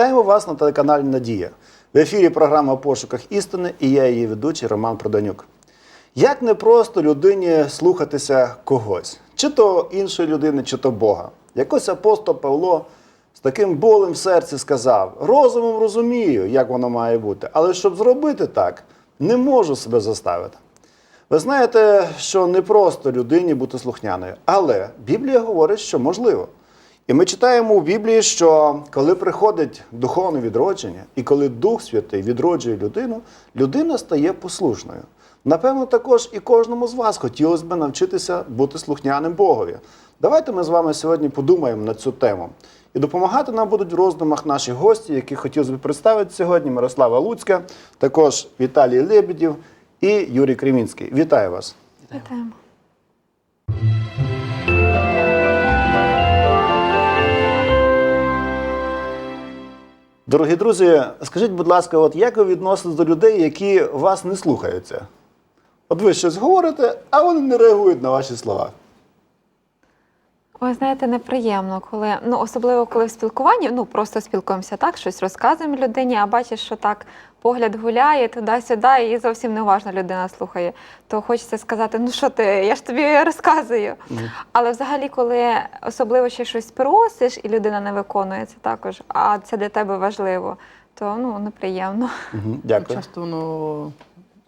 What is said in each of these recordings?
Вітаємо вас на телеканалі Надія. В ефірі програма Пошуках істини і я її ведучий Роман Проданюк. Як непросто людині слухатися когось, чи то іншої людини, чи то Бога. Якось апостол Павло з таким болем в серці сказав: розумом розумію, як воно має бути, але щоб зробити так, не можу себе заставити. Ви знаєте, що не просто людині бути слухняною, але Біблія говорить, що можливо. І ми читаємо у Біблії, що коли приходить духовне відродження, і коли Дух Святий відроджує людину, людина стає послушною. Напевно, також і кожному з вас хотілося б навчитися бути слухняним Богові. Давайте ми з вами сьогодні подумаємо на цю тему. І допомагати нам будуть в роздумах наші гості, яких хотілося б представити сьогодні: Мирослава Луцька, також Віталій Лебедів і Юрій Кремінський. Вітаю вас! Вітаємо. Дорогі друзі, скажіть, будь ласка, от як ви відноситесь до людей, які вас не слухаються? От ви щось говорите, а вони не реагують на ваші слова. Ви знаєте, неприємно, коли ну особливо коли в спілкуванні, ну просто спілкуємося так, щось розказуємо людині, а бачиш, що так погляд гуляє туди-сюди, і зовсім неуважно людина слухає. То хочеться сказати: ну що ти, я ж тобі розказую. Але взагалі, коли особливо ще щось просиш, і людина не виконує це також, а це для тебе важливо, то ну неприємно. Угу, дякую. Часто воно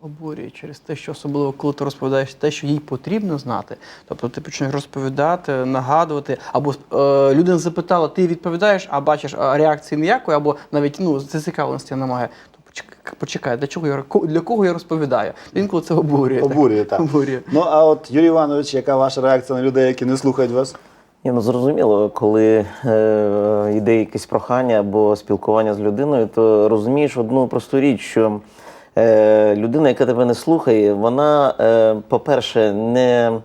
обурює через те, що особливо коли ти розповідаєш те, що їй потрібно знати. Тобто ти починаєш розповідати, нагадувати, або е, людина запитала, ти відповідаєш, а бачиш а реакції ніякої, або навіть ну зацікавленості немає. То почекай, почекай, для чого я для кого я розповідаю? Інколи це обурює. Обурює, так. Обурює. Ну, а от Юрій Іванович, яка ваша реакція на людей, які не слухають вас? Ні, ну зрозуміло, коли е, йде якесь прохання або спілкування з людиною, то розумієш одну просту річ, що е, людина, яка тебе не слухає, вона, е, по-перше, не,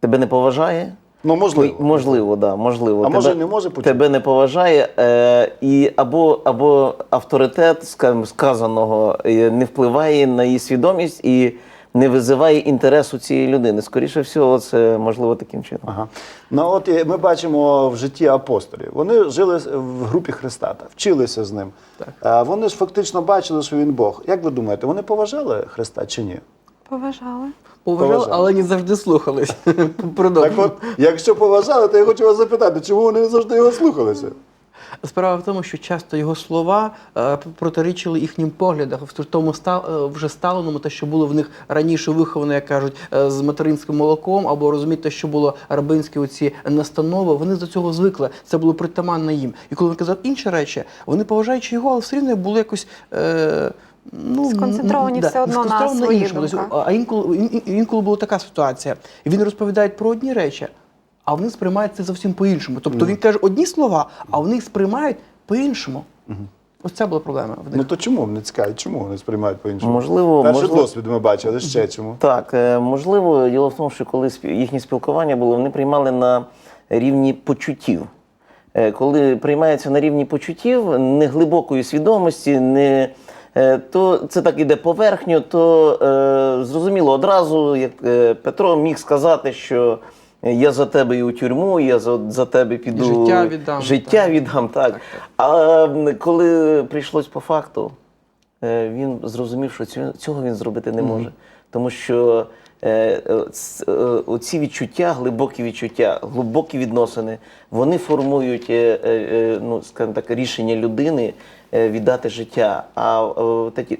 тебе не поважає. Ну, можливо. Можливо, да, можливо. А може, тебе, не може почути? тебе не поважає, е, і або, або авторитет скажімо, сказаного е, не впливає на її свідомість і не визиває інтересу цієї людини. Скоріше всього, це можливо таким чином. Ага. Ну от ми бачимо в житті апостолів. Вони жили в групі Христа, та, вчилися з ним. Так. А вони ж фактично бачили, що він Бог. Як ви думаєте, вони поважали Христа чи ні? Поважали. Поважали, Поважали. але не завжди слухались. Так от, якщо поважали, то я хочу вас запитати, чому вони не завжди його слухалися? Справа в тому, що часто його слова е, протирічили їхнім поглядам в тому е, вже сталеному, те, що було в них раніше виховане, як кажуть, е, з материнським молоком, або розуміти, те, що було рабинські оці настанови. Вони до цього звикли. Це було притаманно їм. І коли він казав інші речі, вони поважаючи його, але все рівно були якось. Е, Ну, Сконцентровані все одно на своїх. Думках. А інколи, ін- інколи була така ситуація. Він розповідає про одні речі, а вони сприймають це зовсім по-іншому. Тобто він каже одні слова, а вони їх сприймають по-іншому. Ось це була проблема в Ну то чому мене цікавить, чому вони сприймають по-іншому? Можливо, Перший можливо. досвід ми бачили, ще чому? Так, е, можливо, діло в тому, що коли їхнє спілкування було, вони приймали на рівні почуттів. Е, Коли приймається на рівні почуттів, не глибокої свідомості, не, е, то це так іде поверхньо, то е, зрозуміло одразу, як е, Петро міг сказати, що я за тебе і у тюрму, я за, за тебе піду життя віддам, життя так. віддам. Так. Так, так. А коли прийшлось по факту, е, він зрозумів, що цього він зробити не може. Тому що е, е, е, оці відчуття, глибокі відчуття, глибокі відносини, вони формують ну, скажімо так, рішення людини віддати життя. А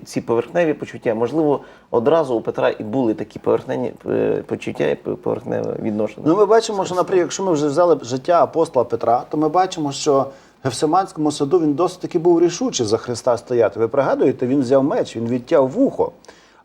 ці поверхневі почуття, можливо, одразу у Петра і були такі поверхневі почуття і поверхневе відношення. Ну, ми бачимо, що, наприклад, якщо ми вже взяли життя апостола Петра, то ми бачимо, що Гефсиманському саду він досить таки був рішучий за Христа стояти. Ви пригадуєте, він взяв меч, він відтяв вухо.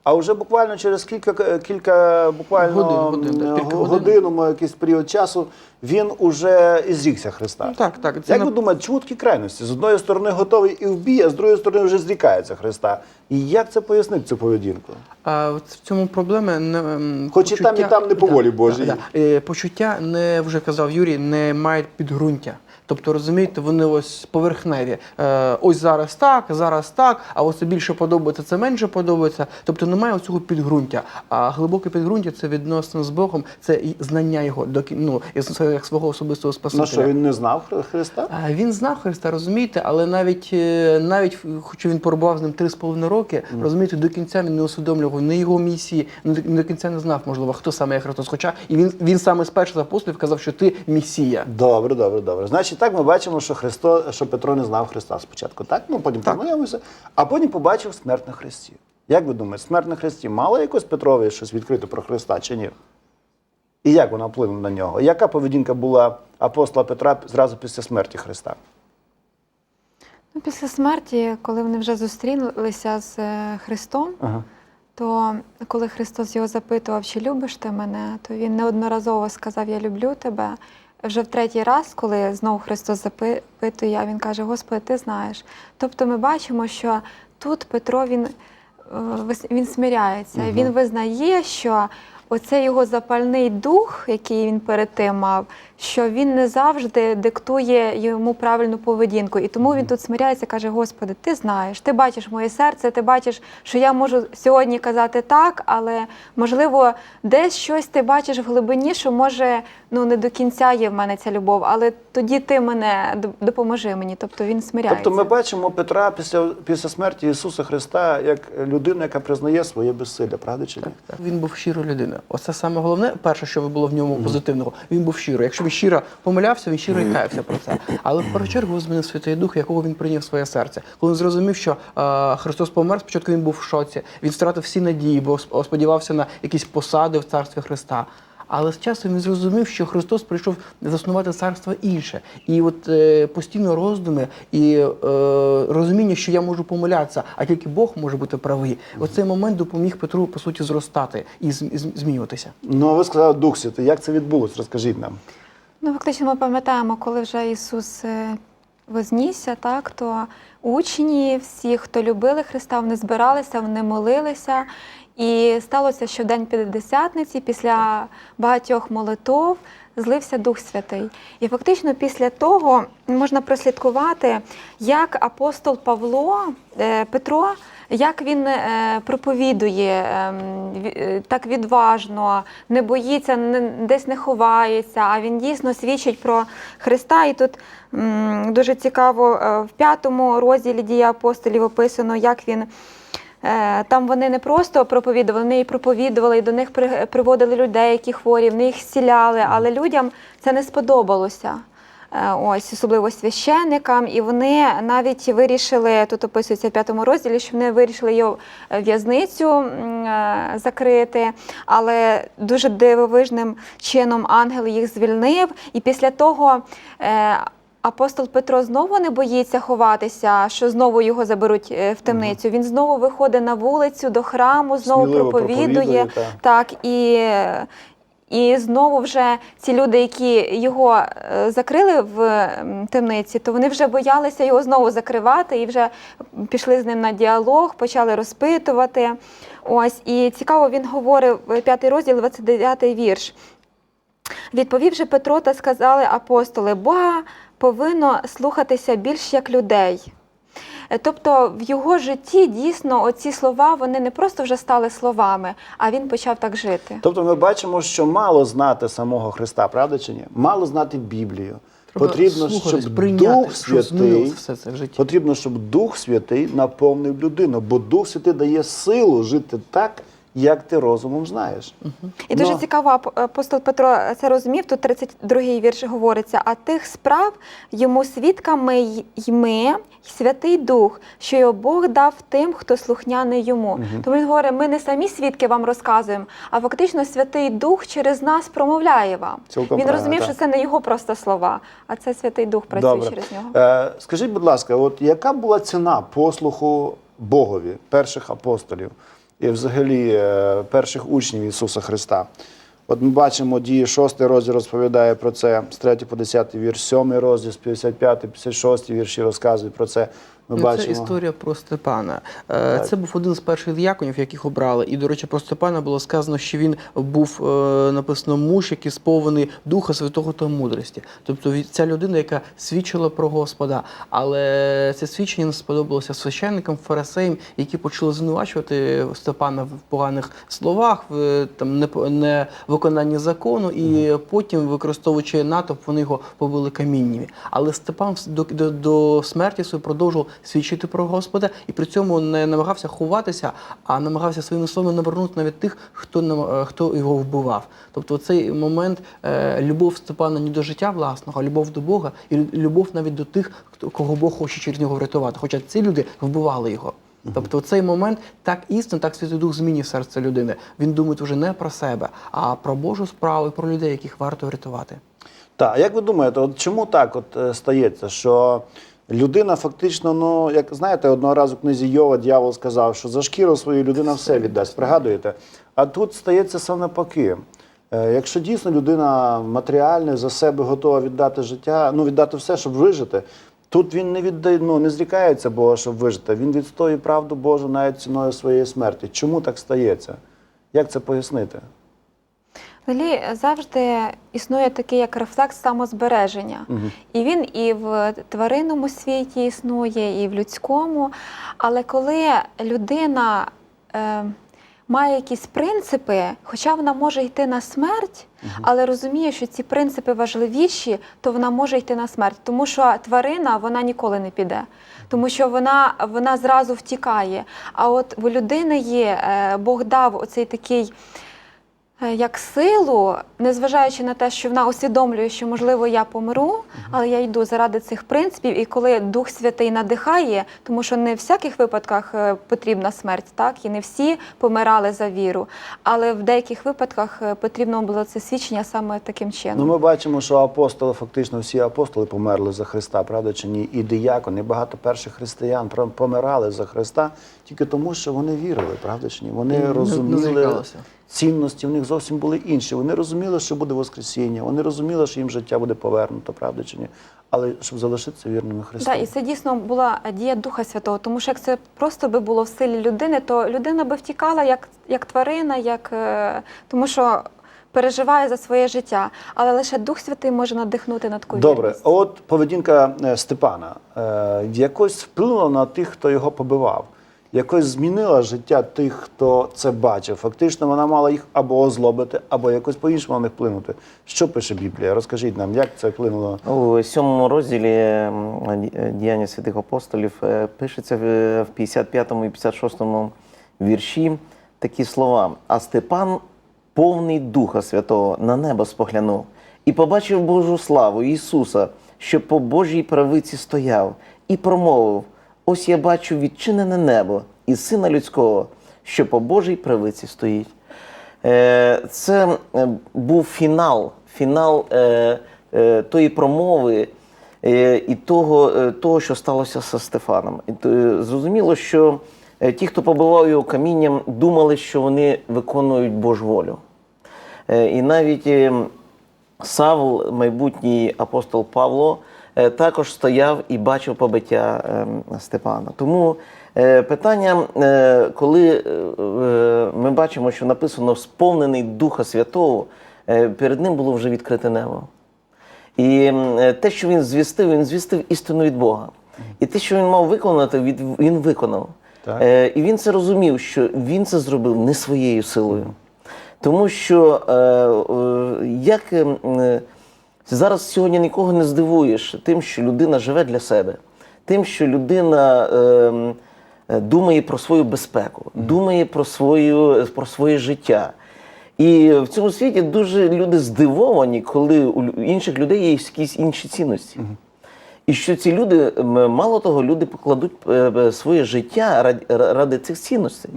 А вже буквально через кілька, кілька буквально Годин, годин, так, кілька годину, якийсь період часу, він уже і зрікся Христа. Ну, так, так. Це Як на- ви думаєте, чому такі крайності? З одної сторони готовий і вбій, а з другої сторони вже зрікається Христа. І як це пояснити цю поведінку? А в цьому проблема не Хоч і там, і там не по волі Божій. Да, да. Е, Почуття не вже казав Юрій, не мають підґрунтя. Тобто, розумієте, вони ось поверхневі. Е, ось зараз так, зараз так, а ось це більше подобається, це менше подобається. Тобто немає цього підґрунтя. А глибоке підґрунтя це відносно з Богом, це знання його ну, як- свого особистого Ну що, він не знав Христа? Він знав Христа, розумієте, але навіть е, навіть хоча він перебував з ним три з половиною роки, розумієте, до кінця він не усвідомлював ні його місії, до кінця не знав, можливо, хто саме є Христос. Хоча і він, він саме з перших апостолів казав, що ти місія. Добре, добре, добре. Значить, так ми бачимо, що Христо, що Петро не знав Христа спочатку. Так, ну потім Так. познайомився, а потім побачив смерть на Христі. Як ви думаєте, смерть на Христі мала якось Петрові щось відкрити про Христа чи ні? І як вона вплинула на нього? Яка поведінка була апостола Петра зразу після смерті Христа? Ну, після смерті, коли вони вже зустрілися з е, Христом, Ага. то коли Христос його запитував, чи любиш ти мене, то він неодноразово сказав Я люблю тебе. Вже в третій раз, коли знову Христос запитує, він каже: Господи, ти знаєш. Тобто ми бачимо, що тут Петро він, е, він смиряється, він визнає, що оцей його запальний дух, який він перед тим мав, що він не завжди диктує йому правильну поведінку. І тому він тут смиряється, каже: Господи, ти знаєш, ти бачиш моє серце, ти бачиш, що я можу сьогодні казати так, але можливо, десь щось ти бачиш в глибині, що може ну не до кінця є в мене ця любов, але тоді ти мене допоможи мені. Тобто він смиряється. Тобто ми бачимо Петра після, після смерті Ісуса Христа як людину, яка признає своє безсилля, правда чи ні? Так, Він був щирою людиною. Оце саме головне, перше, що було в ньому позитивного. Він був щирий. Якщо він щиро помилявся, він щиро і каявся про це. Але в першу чергу змінив Святий Дух, якого він прийняв в своє серце. Коли він зрозумів, що е, Христос помер, спочатку він був в шоці, він втратив всі надії, бо сподівався на якісь посади в царстві Христа. Але з часом він зрозумів, що Христос прийшов заснувати царство інше. І от е, постійно роздуми і е, розуміння, що я можу помилятися, а тільки Бог може бути правий. Оцей момент допоміг Петру по суті зростати і зм- зм- змінюватися. Ну, а ви сказали Дух Святий. Як це відбулося? Розкажіть нам. Ну, фактично, ми пам'ятаємо, коли вже Ісус е, вознісся, так, то учні, всі, хто любили Христа, вони збиралися, вони молилися. І сталося, що в день П'ятдесятниці, після багатьох молитов, злився Дух Святий. І фактично після того можна прослідкувати, як апостол Павло, е, Петро, як він е, проповідує ем, е, так відважно, не боїться, не, десь не ховається, а він дійсно свідчить про Христа. І тут дуже цікаво е, в п'ятому розділі дії апостолів описано, як він. Там вони не просто проповідували, вони і проповідували, і до них при- приводили людей, які хворі, вони їх зціляли, але людям це не сподобалося. Е, Ось, особливо священникам, і вони навіть вирішили, тут описується в п'ятому розділі, що вони вирішили його в'язницю е, закрити, але дуже дивовижним чином ангел їх звільнив. І після того е, апостол Петро знову не боїться ховатися, що знову його заберуть е, в темницю. Він знову виходить на вулицю до храму, знову Сміливо проповідує. проповідує, так. Так, і, і знову вже ці люди, які його е, закрили в темниці, то вони вже боялися його знову закривати і вже пішли з ним на діалог, почали розпитувати. Ось, і цікаво, він говорив е, п'ятий розділ, 29 вірш. Відповів же Петро та сказали апостоли: Бога повинно слухатися більш як людей. Е, Тобто в його житті дійсно оці слова вони не просто вже стали словами, а він почав так жити. Тобто ми бачимо, що мало знати самого Христа, правда чи ні? Мало знати Біблію. Треба Потрібно, щоб прийняти, Дух щоб Святий, все це в житті. потрібно, щоб Дух Святий наповнив людину, бо Дух Святий дає силу жити так, як ти розумом знаєш. І дуже Ну. цікаво, апостол Петро це розумів. Тут 32-й вірш говориться: а тих справ йому свідками й- йми й Святий Дух, що його Бог дав тим, хто слухняний йому. Тому він говорить, ми не самі свідки вам розказуємо, а фактично Святий Дух через нас промовляє вам. Цілком він розумів, так. що це не його просто слова, а це Святий Дух працює Добре. через нього. Е, скажіть, будь ласка, от яка була ціна послуху Богові, перших апостолів і взагалі е, перших учнів Ісуса Христа? От ми бачимо, дії 6 розділ розповідає про це, з 3 по 10 вірш, 7 розділ, з 55, 56 вірші розказують про це. Ми Ну, бачимо. Це історія про Степана. Е, Так. Це був один з перших діяконів, яких обрали. І, до речі, про Степана було сказано, що він був е, написано муж, який сповнений Духа Святого та мудрості. Тобто ця людина, яка свідчила про Господа. Але це свідчення не сподобалося священникам, фарисеям, які почали звинувачувати Степана в поганих словах, в там непо- невиконанні закону, і потім, використовуючи натовп, вони його побили каміннями. Але Степан до, до, до смерті своєї продовжував свідчити про Господа і при цьому не намагався ховатися, а намагався своїми словами навернути навіть тих, хто е, хто його вбивав. Тобто, цей момент е, любов Степана не до життя власного, а любов до Бога, і любов навіть до тих, хто кого Бог хоче через нього врятувати. Хоча ці люди вбивали його. Тобто цей момент так істинно, так Святий Дух змінює серце людини. Він думає вже не про себе, а про Божу справу і про людей, яких варто врятувати. Так, як ви думаєте, от чому так от е, стається, що людина фактично, ну як знаєте, одного разу в книзі Йова дьявол сказав, що за шкіру свою людина все віддасть, пригадуєте? А тут стається саме навпаки. Е, Якщо дійсно людина матеріальна за себе готова віддати життя, ну віддати все, щоб вижити, тут він не віддає, ну не зрікається Бога, щоб вижити. Він відстоює правду Божу навіть ціною своєї смерті. Чому так стається? Як це пояснити? Взагалі завжди існує такий як рефлекс самозбереження. І він і в тваринному світі існує, і в людському. Але коли людина е, має якісь принципи, хоча вона може йти на смерть, але розуміє, що ці принципи важливіші, то вона може йти на смерть. Тому що тварина вона ніколи не піде, тому що вона, вона зразу втікає. А от в людини є, е, Бог дав оцей такий. Е, як силу, незважаючи на те, що вона усвідомлює, що можливо я помру, але я йду заради цих принципів. І коли Дух Святий надихає, тому що не в всяких випадках е, потрібна смерть, так і не всі помирали за віру. Але в деяких випадках е, потрібно було це свідчення саме таким чином. Ну, ми бачимо, що апостоли, фактично всі апостоли померли за Христа, правда чи ні? І диякони, і багато перших християн помирали за Христа тільки тому, що вони вірили, правда чи ні? Вони не розуміли. Цінності, в них зовсім були інші. Вони розуміли, що буде Воскресіння, вони розуміли, що їм життя буде повернуто, правда чи ні? Але щоб залишитися вірними Христу. Так, і це дійсно була дія Духа Святого, тому що як це просто би було в силі людини, то людина би втікала як, як тварина, як, е, тому що переживає за своє життя. Але лише Дух Святий може надихнути на таку Добре, вірність. от поведінка е, Степана е, якось вплинула на тих, хто його побивав. Якось змінила життя тих, хто це бачив. Фактично, вона мала їх або озлобити, або якось по-іншому на них вплинути. Що пише Біблія? Розкажіть нам, як це вплинуло? У сьомому розділі діяння святих апостолів е, пишеться в в 55 і 56 вірші такі слова. А Степан, повний Духа Святого, на небо споглянув і побачив Божу славу Ісуса, що по Божій правиці стояв, і промовив: Ось я бачу відчинене небо і сина людського, що по Божій правиці стоїть. Е, Це е, був фінал, фінал е, тої промови і того, того, що сталося зі Стефаном. І Зрозуміло, що ті, хто побивав його камінням, думали, що вони виконують Божу волю. І навіть е, Савл, майбутній апостол Павло, також стояв і бачив побиття е, Степана. Тому е, питання, е, коли е, е, ми бачимо, що написано сповнений Духа Святого, е, перед ним було вже відкрите небо. І е, те, що він звістив, він звістив істину від Бога. І те, що він мав виконати, він виконав. Так. Е, І він це розумів, що він це зробив не своєю силою. Тому що е, е, як е, е, зараз сьогодні нікого не здивуєш тим, що людина живе для себе, тим, що людина е, е, думає про свою безпеку, думає про, свою, про своє життя. І в цьому світі дуже люди здивовані, коли у інших людей є якісь інші цінності. І що ці люди, мало того, люди покладуть е, е, своє життя ради, ради цих цінностей.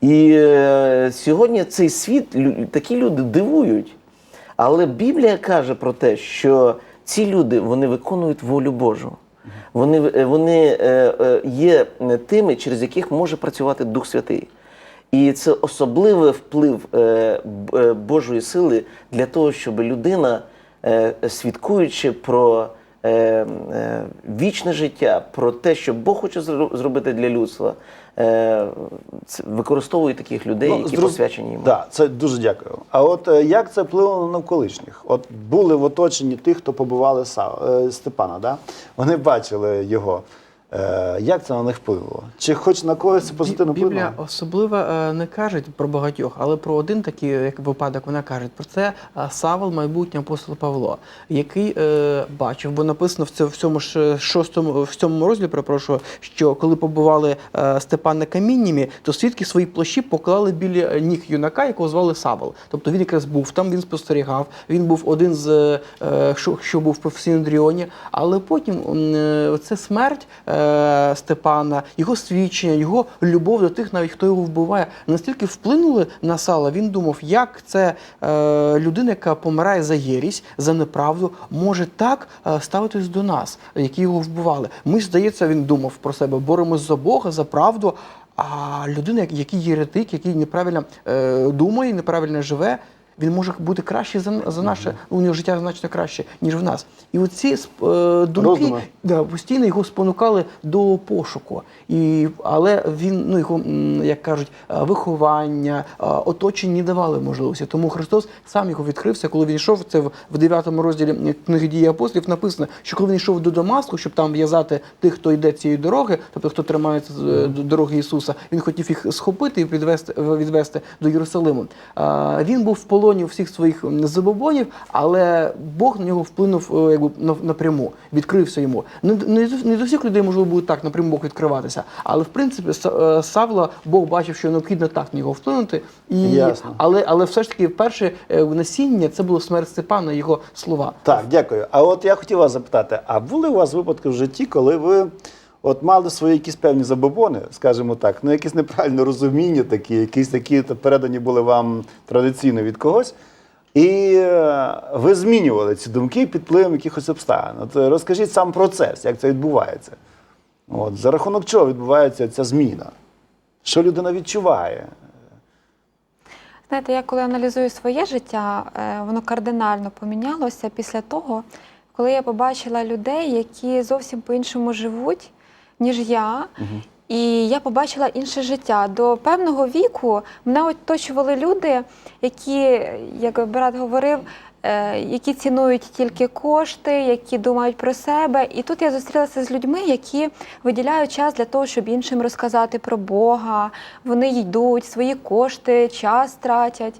І е, сьогодні цей світ такі люди дивують. Але Біблія каже про те, що ці люди вони виконують волю Божу. Вони, е, вони е, е, є тими, через яких може працювати Дух Святий. І це особливий вплив Божої сили для того, щоб людина, свідкуючи про вічне життя, про те, що Бог хоче зробити для людства, е, це використовує таких людей, які зроз- посвячені йому. Да, це дуже дякую. А от е, як це впливало на навколишніх? От були в оточенні тих, хто побували е, Степана, да? вони бачили його. Е, як це на них впливало? Чи хоч на когось це позитивно Бі- Біблія особливо е, не каже про багатьох, але про один такий як випадок вона каже. Про це е, Савол, майбутній апостол Павло, який е, бачив, бо написано в цьому, в цьому ж шостому в цьому розділі, перепрошую, що коли побували е, Степан на каміннями, то свідки свої плащі поклали біля ніг юнака, якого звали Савол. Тобто він якраз був там, він спостерігав. Він був один з е, що, що був в Синдріоні, але потім е, це смерть е, Степана, його свідчення, його любов до тих, навіть хто його вбиває, настільки вплинули на Сала. Він думав, як це е, людина, яка помирає за єрість, за неправду, може так е, ставитись до нас, які його вбивали. Ми здається, він думав про себе, боремось за Бога, за правду. А людина, як- який єретик, який неправильно е, думає, неправильно живе, він може бути краще за, за наше, у нього життя значно краще, ніж в нас. І оці е, думки да, постійно його спонукали до пошуку. І, але він, ну, його, як кажуть, е, виховання, е, оточення не давали можливості. Тому Христос сам його відкрився, коли він йшов, це в, в 9 розділі книги дії апостолів написано, що коли він йшов до Дамаску, щоб там в'язати тих, хто йде цією дороги, тобто хто тримається е, дороги Ісуса, він хотів їх схопити і відвести, відвести до Єрусалиму. Е, Він був в полоні всіх своїх забобонів, але Бог на нього вплинув е, якби на- напряму, відкрився йому. Не, не, до- не до всіх людей можливо буде так напряму Бог відкриватися, але в принципі е, Савла Бог бачив, що необхідно так на нього вплинути. І, Ясно. Але, але все ж таки перше е, насіння це було смерть Степана, його слова. Так, дякую. А от я хотів вас запитати: а були у вас випадки в житті, коли ви от мали свої якісь певні забобони, скажімо так, ну якісь неправильне розуміння такі, якісь такі передані були вам традиційно від когось, і е, ви змінювали ці думки під впливом якихось обставин. От е, розкажіть сам процес, як це відбувається. От, за рахунок чого відбувається ця зміна? Що людина відчуває? Знаєте, я коли аналізую своє життя, е, воно кардинально помінялося після того, коли я побачила людей, які зовсім по-іншому живуть, ніж я. І я побачила інше життя. До певного віку мене оточували люди, які, як брат говорив, е, які цінують тільки кошти, які думають про себе. І тут я зустрілася з людьми, які виділяють час для того, щоб іншим розказати про Бога. Вони йдуть, свої кошти, час тратять.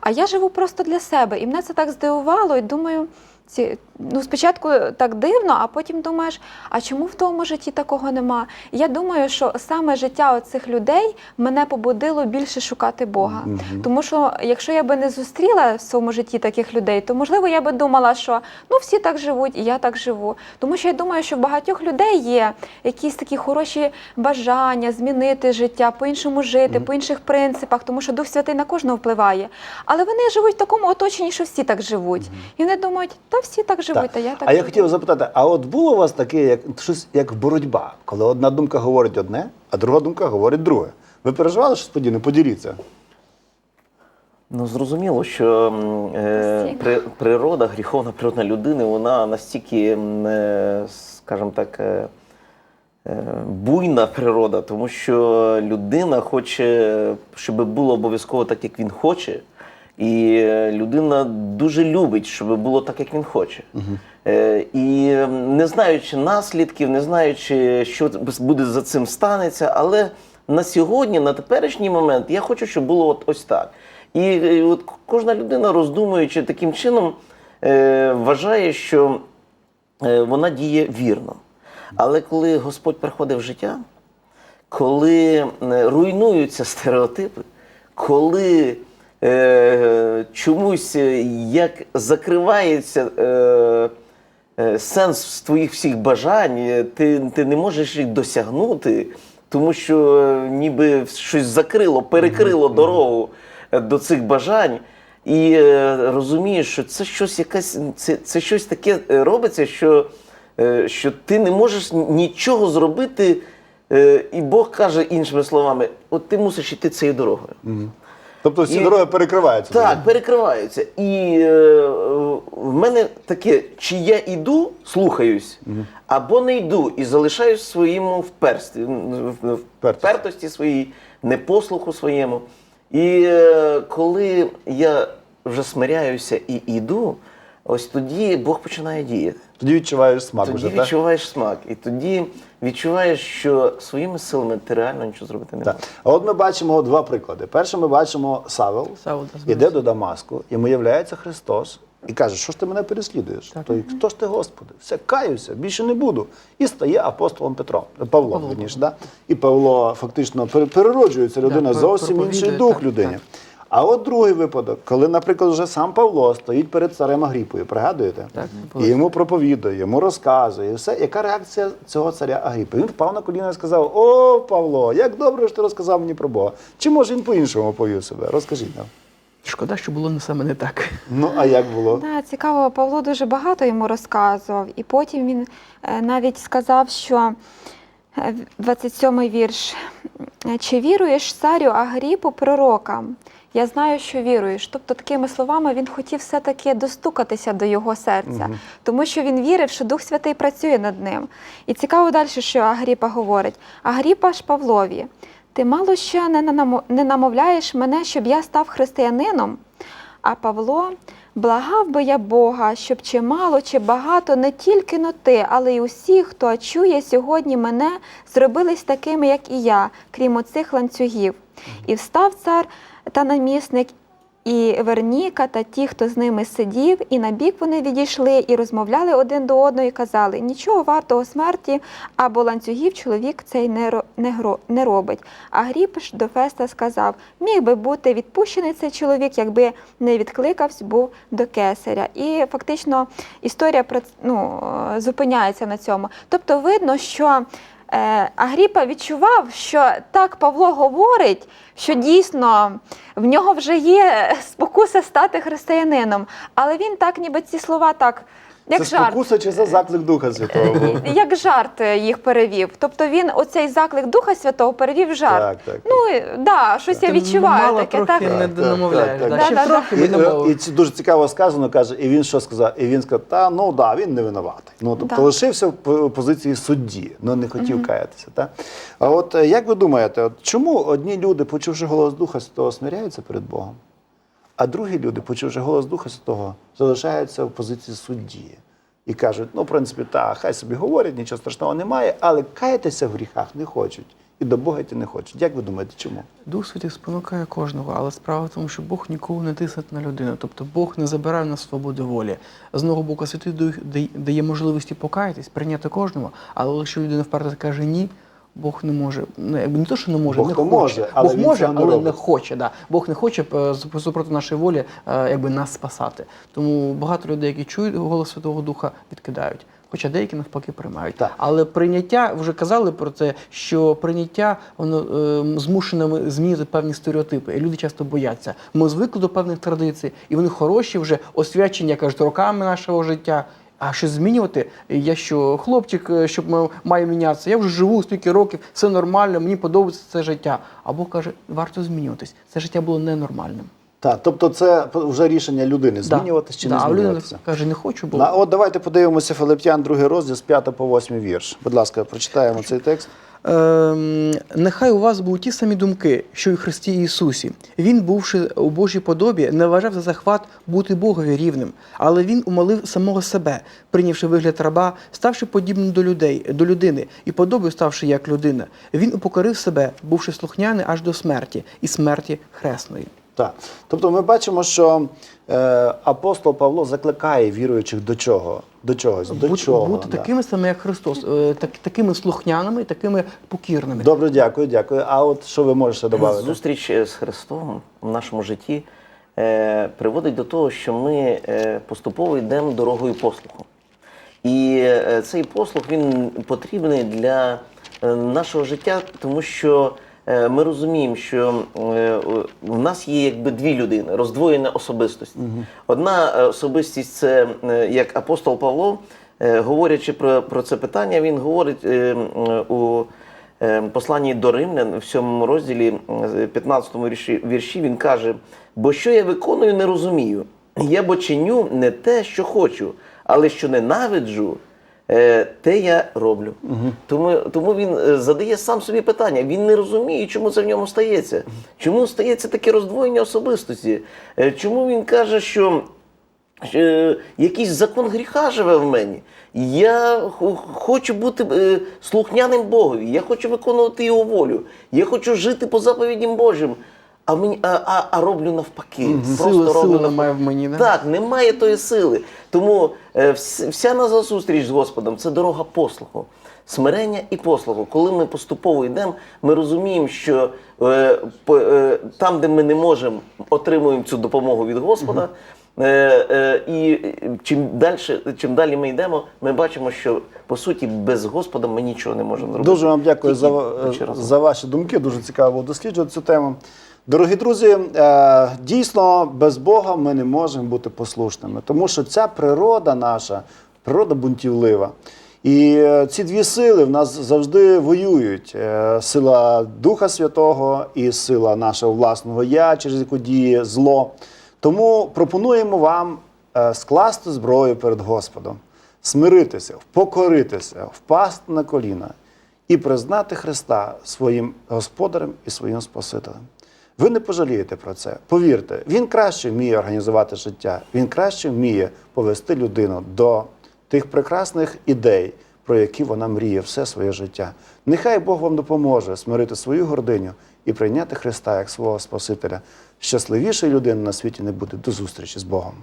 А я живу просто для себе. І мене це так здивувало, і думаю. Ці, ну, спочатку так дивно, а потім думаєш, а чому в тому житті такого нема? Я думаю, що саме життя оцих людей мене побудило більше шукати Бога. Тому що якщо я би не зустріла в своєму житті таких людей, то можливо я би думала, що ну всі так живуть, і я так живу. Тому що я думаю, що в багатьох людей є якісь такі хороші бажання змінити життя, по-іншому жити, по інших принципах, тому що Дух Святий на кожного впливає. Але вони живуть в такому оточенні, що всі так живуть. І вони думають, та всі так живуть, та я так а я хотів запитати: а от було у вас таке, як щось як боротьба, коли одна думка говорить одне, а друга думка говорить друге. Ви переживали щось подібне? Поділіться. Ну, зрозуміло, що е, при, природа, гріховна природа людини, вона настільки, е, скажімо так, е, е, буйна природа, тому що людина хоче, щоб було обов'язково так, як він хоче. І е, людина дуже любить, щоб було так, як він хоче. Е, І не знаючи наслідків, не знаючи, що буде за цим станеться, але на сьогодні, на теперішній момент, я хочу, щоб було от ось так. І е, от кожна людина, роздумуючи таким чином, вважає, що вона діє вірно. Але коли Господь приходить в життя, коли руйнуються стереотипи, коли е, чомусь е, як закривається е, е, сенс твоїх всіх бажань, е, ти, ти не можеш їх досягнути, тому що ніби щось закрило, перекрило дорогу до цих бажань. І е, розумієш, що це щось якась, це, це щось таке робиться, що, е, що ти не можеш нічого зробити. Е, і Бог каже іншими словами: от ти мусиш йти цією дорогою. Тобто всі І- дороги перекриваються. Так, перекриваються. І е, в мене таке, чи я йду, слухаюсь, або не йду і залишаюсь в своєму вперсті, в- в- впертості своїй, непослуху своєму. І е, коли я вже смиряюся і йду, ось тоді Бог починає діяти. Тоді відчуваєш смак Тоді уже, так? відчуваєш смак, і тоді відчуваєш, що своїми силами ти реально нічого зробити не можеш. А от ми бачимо два приклади. Перше, ми бачимо Савел, Савел, іде до Дамаску, йому являється Христос і каже, що ж ти мене переслідуєш? Так. То хто ж ти, Господи? Все, каюся, більше не буду. І стає апостолом Петром, Павлом, Павло. верніше, да? І Павло фактично пер- перероджується людина, пер- зовсім інший дух так, людині. так. А от другий випадок, коли, наприклад, вже сам Павло стоїть перед царем Агріпою, пригадуєте? Так, і йому проповідує, йому розказує. І все. Яка реакція цього царя Агріпи? Він впав на коліна і сказав: О, Павло, як добре, що ти розказав мені про Бога. Чи може він по-іншому повів себе? Розкажіть нам. Шкода, що було не саме не так. Ну, а як було? Да, цікаво, Павло дуже багато йому розказував, і потім він е, навіть сказав, що е, 27-й вірш. е, Чи віруєш царю Агріпу пророкам? Я знаю, що віруєш. Тобто, такими словами він хотів все-таки достукатися до його серця, тому що він вірив, що Дух Святий працює над ним. І цікаво далі, що Агріпа говорить: Агріпа ж Павлові, ти мало ще не не намовляєш мене, щоб я став християнином. А Павло, благав би я Бога, щоб чи мало, чи багато не тільки но ти, але й усі, хто чує сьогодні мене, зробились такими, як і я, крім оцих ланцюгів. І встав цар та намісник, і Верніка та ті, хто з ними сидів, і на бік вони відійшли і розмовляли один до одного, і казали: нічого вартого смерті або ланцюгів чоловік цей не, не, робить. А Гріп ж до Феста сказав: міг би бути відпущений цей чоловік, якби не відкликався був до кесаря. І фактично історія ну, зупиняється на цьому. Тобто видно, що. Е, Агріпа відчував, що так Павло говорить, що дійсно в нього вже є спокуса стати християнином, але він так, ніби ці слова так, як це жарт. спокуса чи це заклик Духа Святого? був? Як жарт е, їх перевів. Тобто він оцей заклик Духа Святого перевів в жарт. Так, так. Ну, і- да, щось я відчуваю мало таке. трохи Так? не Так, домовляєш. так, да. Ще Да-да-да. трохи би І, домовив. це дуже цікаво сказано, каже, і він що сказав? І він сказав, та ну да, він не винуватий. Ну тобто Да. лишився в по- позиції судді, але не хотів каятися. Та? А от е, як ви думаєте, от чому одні люди, почувши голос Духа Святого, смиряються перед Богом, а другі люди, почувши голос Духа Святого, залишаються в позиції судді і кажуть, ну, в принципі, та, хай собі говорять, нічого страшного немає, але каятися в гріхах не хочуть. І до Бога йти не хочуть. Як ви думаєте, чому? Дух Святий спонукає кожного, але справа в тому, що Бог ніколи не тисне на людину. Тобто Бог не забирає на свободу волі. З одного боку, Святий Дух дає- можливості покаятись, прийняти кожному, але якщо людина вперто каже ні, Бог не може. Ну, якби не то, що не може, Бог не то хоче. може, але Бог він може, цього не але робить. не хоче. Да. Бог не хоче е, супроти нашої волі е, якби, нас спасати. Тому багато людей, які чують голос Святого Духа, відкидають. Хоча деякі навпаки приймають. Так. Але прийняття вже казали про це, що прийняття воно е, змушене змінити певні стереотипи. І люди часто бояться. Ми звикли до певних традицій, і вони хороші вже освячення кажуть роками нашого життя. А що змінювати? Я що, хлопчик, е, щоб маю мінятися? Я вже живу стільки років, все нормально, мені подобається це життя. Або каже, варто змінюватись. Це життя було ненормальним. Так, тобто це вже рішення людини змінюватись чи да. не А людина каже, не хочу, бо На, от давайте подивимося Филип'ян, другий розділ з 5 по 8 вірш. Будь ласка, прочитаємо цей текст. Ем, нехай у вас були ті самі думки, що й у Христі Ісусі. Він, бувши у Божій подобі, не вважав за захват бути Богові рівним, але він умолив самого себе, прийнявши вигляд раба, ставши подібним до людей, до людини, і подобою ставши як людина. Він упокорив себе, бувши слухняний аж до смерті і смерті хресної. Так. Тобто ми бачимо, що е, апостол Павло закликає віруючих до чого? До чогось. До бути чого? бути да. такими самими, як Христос, е, так, такими слухняними, такими покірними. Добре, дякую, дякую. А от що ви можете додати? Зустріч е, з Христом в нашому житті е, приводить до того, що ми е, поступово йдемо дорогою послуху. І е, цей послух він потрібний для е, нашого життя, тому що ми розуміємо, що е, в нас є якби дві людини, роздвоєна особистість. Одна е, особистість це е, як апостол Павло, е, говорячи про, про це питання, він говорить е, у е, посланні до Римлян в 7 розділі, е, 15 вірші, він каже: бо що я виконую, не розумію. Я бо чиню не те, що хочу, але що ненавиджу, е, те я роблю. Тому, тому він е, задає сам собі питання. Він не розуміє, чому це в ньому стається. Чому стається таке роздвоєння особистості? Е, Чому він каже, що е, якийсь закон гріха живе в мені. Я хочу бути е, слухняним Богові, я хочу виконувати його волю, я хочу жити по заповідям Божим. А, мені, а, а, а роблю навпаки. Сили, роблю сили навпаки. немає в мені. Да? Так, немає тої сили. Тому е, вся наша зустріч з Господом це дорога послуху. Смирення і послуху. Коли ми поступово йдемо, ми розуміємо, що е, по- е, там, де ми не можемо, отримуємо цю допомогу від Господа. Е, е, і чим далі, чим далі ми йдемо, ми бачимо, що по суті без Господа ми нічого не можемо зробити. Дуже вам дякую Тільки за, за ваші думки. Дуже цікаво досліджувати цю тему. Дорогі друзі, е, дійсно без Бога ми не можемо бути послушними, тому що ця природа наша, природа бунтівлива. І е, ці дві сили в нас завжди воюють: Е, сила Духа Святого і сила нашого власного я, через яку діє зло. Тому пропонуємо вам скласти зброю перед Господом, смиритися, впокоритися, впасти на коліна і признати Христа своїм господарем і своїм Спасителем. Ви не пожалієте про це. Повірте, він краще вміє організувати життя, він краще вміє повести людину до тих прекрасних ідей, про які вона мріє все своє життя. Нехай Бог вам допоможе смирити свою гординю і прийняти Христа як свого Спасителя. Щасливішої людини на світі не буде. До зустрічі з Богом.